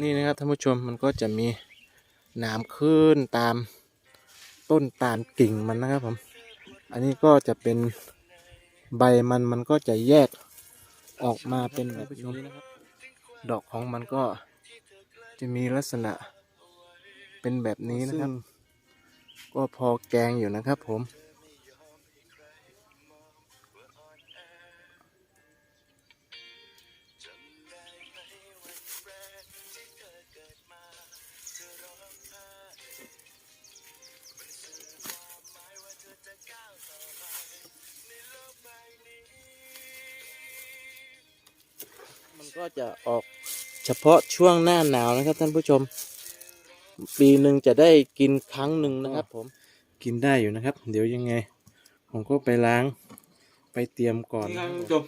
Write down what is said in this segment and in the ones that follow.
นี่นะครับท่านผู้ชมมันก็จะมีหนามขึ้นตามต้นตาลกิ่งมันนะครับผม อันนี้ก็จะเป็นใบมันมันก็จะแยกออกมาเป็นแบบนี้นะครับ ดอกของมันก็จะมีลักษณะเป็นแบบนี้นะครับ ก็พอแกงอยู่นะครับผม ก็จะออกเฉพาะช่วงหน้าหนาวนะครับ ท่านผู้ชม ปีหนึ่งจะได้กินครั้งหนึ่งนะครับ ผมกินได้อยู่นะครับ เดี๋ยวยังไง ผมก็ไปล้าง ไปเตรียมก่อนนี่ครับคุณผู้ชม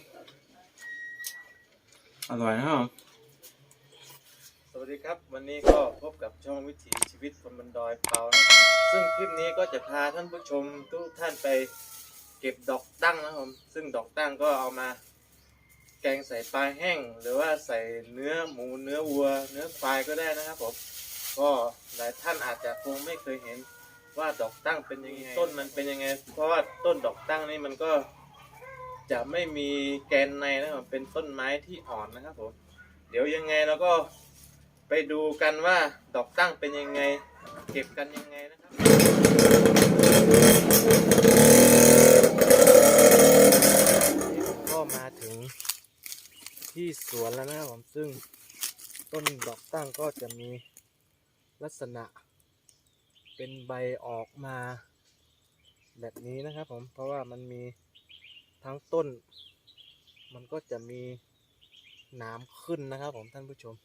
อร่อยนะครับผมสวัสดีครับวันนี้ก็พบกับช่องวิถีชีวิตคนบนดอยเปานะครับซึ่งคลิปนี้ก็จะพาท่านผู้ชมทุกท่านไปเก็บดอกตั้งนะครับผมซึ่งดอกตั้งก็เอามาแกงใส่ปลาแห้ง หรือว่าใส่เนื้อหมูเนื้อวัว เนื้อควายก็ได้นะครับผมก็หลายท่านอาจจะคงไม่เคยเห็นว่าดอกตั้งเป็นยังไงต้นมันเป็นยังไง เพราะว่าต้นดอกตั้งนี่มันก็ จะไม่มีแกนในนะครับเป็นต้นไม้ที่อ่อนนะครับผมเดี๋ยวยังไงเราก็ไปดูกันว่าดอกตั้งเป็นยังไง เก็บกันยังไงนะครับ ก็มาถึงที่สวนแล้วนะครับผมซึ่งต้นดอ ก็จะมีลักษณะเป็นใบออกมาแบบนี้นะครับผมเพราะว่ามันมีทั้งต้น มันก็จะมีหนามขึ้นนะครับผมท่านผู้ชม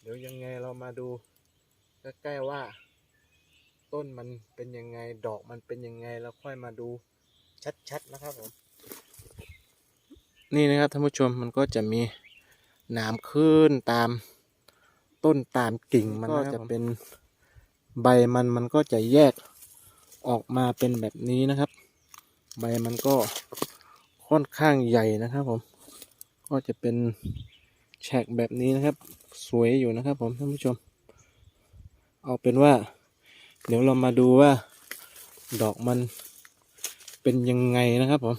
เดี๋ยวยังไงเรามาดูใกล้ๆว่า ต้นมันเป็นยังไงดอกมันเป็นยังไงแล้วค่อยมาดูชัดๆนะครับผมนี่นะครับท่านผู้ชมมันก็จะมีหนามขึ้นตาม ต้นตามกิ่งมันก็จะเป็นใบมันมันก็จะแยกออกมาเป็นแบบนี้นะครับ ใบมันก็ค่อนข้างใหญ่นะครับผม ก็จะเป็นแฉกแบบนี้นะครับ สวยอยู่นะครับผมท่านผู้ชม เอาเป็นว่า เดี๋ยวเรามาดูว่า ดอกมันเป็นยังไงนะครับผม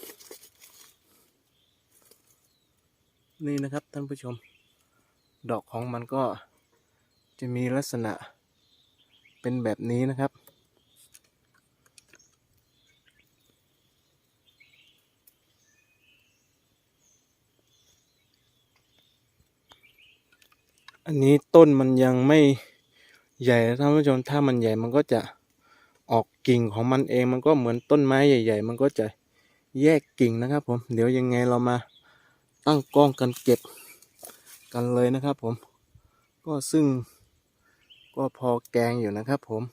นี่นะครับท่านผู้ชม ดอกของมันก็ จะมีลักษณะเป็นแบบนี้นะครับ อันนี้ต้นมันยังไม่ใหญ่ท่านผู้ชมถ้ามันใหญ่มันก็จะออกกิ่งของมันเองมันก็เหมือนต้นไม้ใหญ่ ๆ มันก็จะแยกกิ่งนะครับ ผมเดี๋ยวยังไงเรามาตั้งกล้องกันเก็บกันเลยนะครับ ผมก็ซึ่ง ก็พอแกงอยู่นะครับผม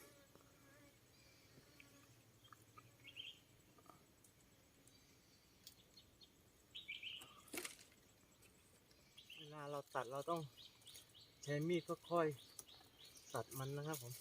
เวลาเราตัดเราต้องใช้มีดค่อยๆตัดมันนะครับผม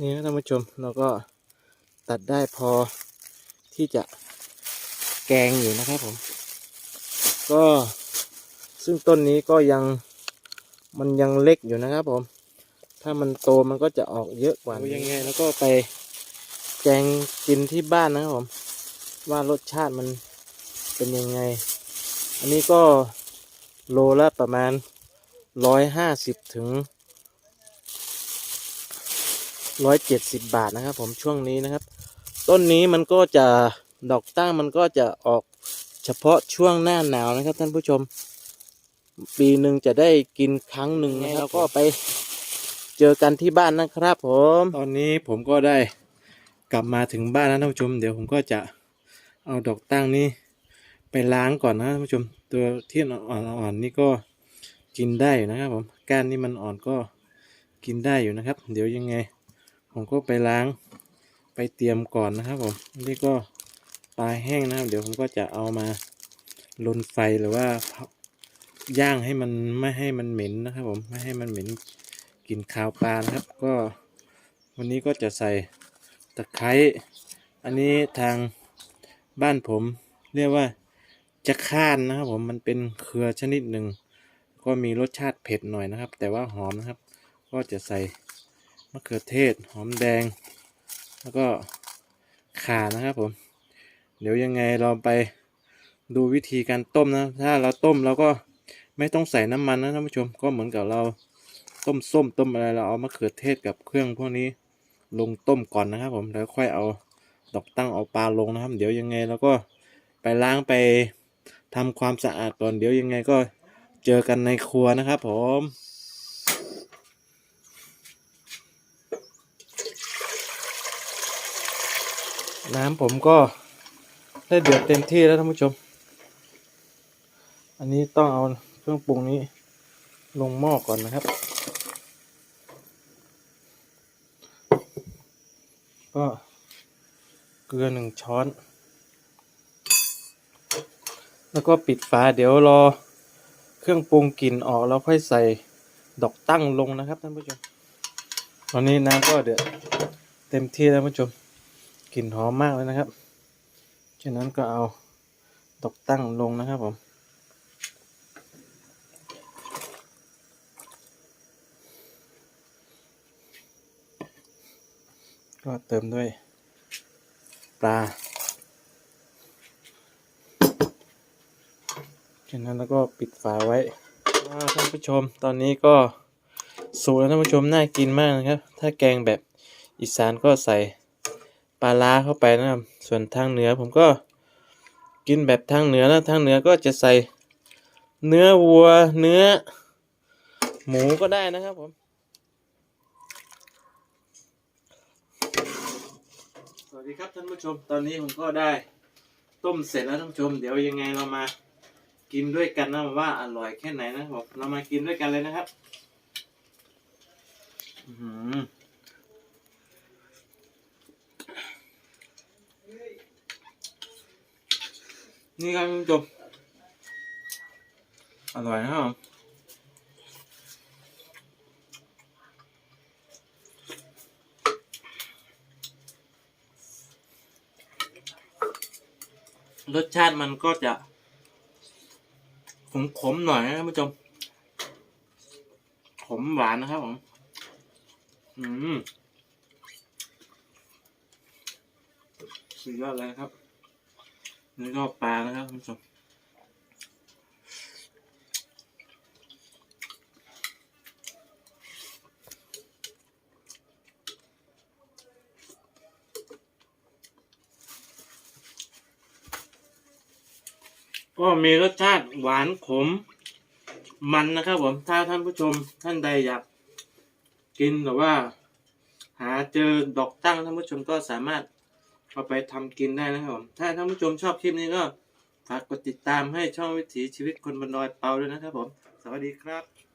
นี่นะท่านผู้ชมเราก็ตัดได้พอที่จะแกงอยู่นะครับผม ก็ซึ่งต้นนี้ก็ยังมันยังเล็กอยู่นะครับผม ถ้ามันโตมันก็จะออกเยอะกว่านี้ยังไง แล้วก็ไปแกงกินที่บ้านนะครับผม ว่ารสชาติมันเป็นยังไง อันนี้ก็โลละประมาณร้อยห้าสิบถึง ร้อยเจ็ดสิบบาทนะครับ ผมช่วงนี้นะครับ ต้นนี้มันก็จะดอกตั้งมันก็จะออกเฉพาะช่วงหน้าหนาวนะครับ ท่านผู้ชม ปีหนึ่งจะได้กินครั้งหนึ่งนะครับแล้วก็ไปเจอกันที่บ้านนะครับ ผม ตอนนี้ผมก็ได้กลับมาถึงบ้านแล้วท่านผู้ชม เดี๋ยวผมก็จะเอาดอกตั้งนี้ไปล้างก่อนนะท่านผู้ชม ตัวที่อ่อนๆนี่ก็กินได้อยู่นะครับผมก้านนี่มันอ่อนก็กินได้อยู่นะครับ เดี๋ยวยังไง ผมก็ไปล้างไปเตรียมก่อนนะครับผมนี่ก็ปลาแห้งนะครับ เดี๋ยวผมก็จะเอามาลนไฟหรือว่าย่างให้มันไม่ให้มันเหม็นนะครับ ผมไม่ให้มันเหม็นกลิ่นคาวปลานะครับ ก็วันนี้ก็จะใส่ตะไคร้อันนี้ทางบ้านผมเรียกว่าจะข้านนะครับ ผมมันเป็นเครือชนิดหนึ่งก็มีรสชาติเผ็ดหน่อยนะครับ แต่ว่าหอมนะครับ ก็จะใส่ มะเขือเทศ หอมแดง แล้วก็ข่านะครับผม เดี๋ยวยังไงเราไปดูวิธีการต้มนะ ถ้าเราต้มเราก็ไม่ต้องใส่น้ำมันนะท่านผู้ชม ก็เหมือนกับเราต้มส้มต้มอะไรเราเอามะเขือเทศกับเครื่องพวกนี้ลงต้มก่อนนะครับ ผมแล้วค่อยเอาดอกตั้งเอาปลาลงนะครับ เดี๋ยวยังไงเราก็ไปล้างไปทำความสะอาดก่อน เดี๋ยวยังไงก็เจอกันในครัวนะครับผม น้ำผมก็ได้เดือดเต็มที่แล้วท่านผู้ชม อันนี้ต้องเอาเครื่องปรุงนี้ลงหม้อก่อนนะครับ ก็เกลือหนึ่งช้อน แล้วก็ปิดฝาเดี๋ยวรอเครื่องปรุงกลิ่นออกแล้วค่อยใส่ดอกตั้งลงนะครับท่านผู้ชม ตอนนี้น้ำก็เดือดเต็มที่แล้วท่านผู้ชม กลิ่นหอมมากเลยนะครับฉะนั้นก็เอาตกตั้งลงนะครับผม ก็เติมด้วยปลาฉะนั้นแล้วก็ปิดฝาไว้อ่าท่านผู้ชมตอนนี้ก็สูตรแล้วท่านผู้ชมน่ากินมากนะครับ ถ้าแกงแบบอีสานก็ใส่ ปลาล้าเข้าไปนะครับ ส่วนทางเหนือผมก็กินแบบทางเหนือแล้วทางเหนือก็จะใส่เนื้อวัวเนื้อ หมูก็ได้นะครับผมสวัสดีครับท่านผู้ชมตอนนี้ผมก็ได้ต้มเสร็จแล้วท่านผู้ชม เดี๋ยวยังไงเรามากินด้วยกันนะว่าอร่อยแค่ไหนนะครับเรามากินด้วยกันเลยนะครับ อื้อหือ นี่ครับคุณผู้ชมอร่อยนะครับรสชาติมันก็จะขมๆหน่อยนะท่านผู้ชมขมหวานนะครับผมอืมสุดยอดเลยครับ นี่ก็ปลานะครับคุณผู้ชมก็มีรสชาติหวานขมมันนะครับผมถ้าท่านผู้ชมท่านใดอยากกินหรือว่า หาเจอดอกตั้งท่านผู้ชมก็สามารถ เอาไปทำกินได้นะครับผมถ้าท่านผู้ชมชอบคลิปนี้ก็ฝากกดติดตามให้ช่องวิถีชีวิตคนบนดอยเปาด้วยนะครับผม สวัสดีครับ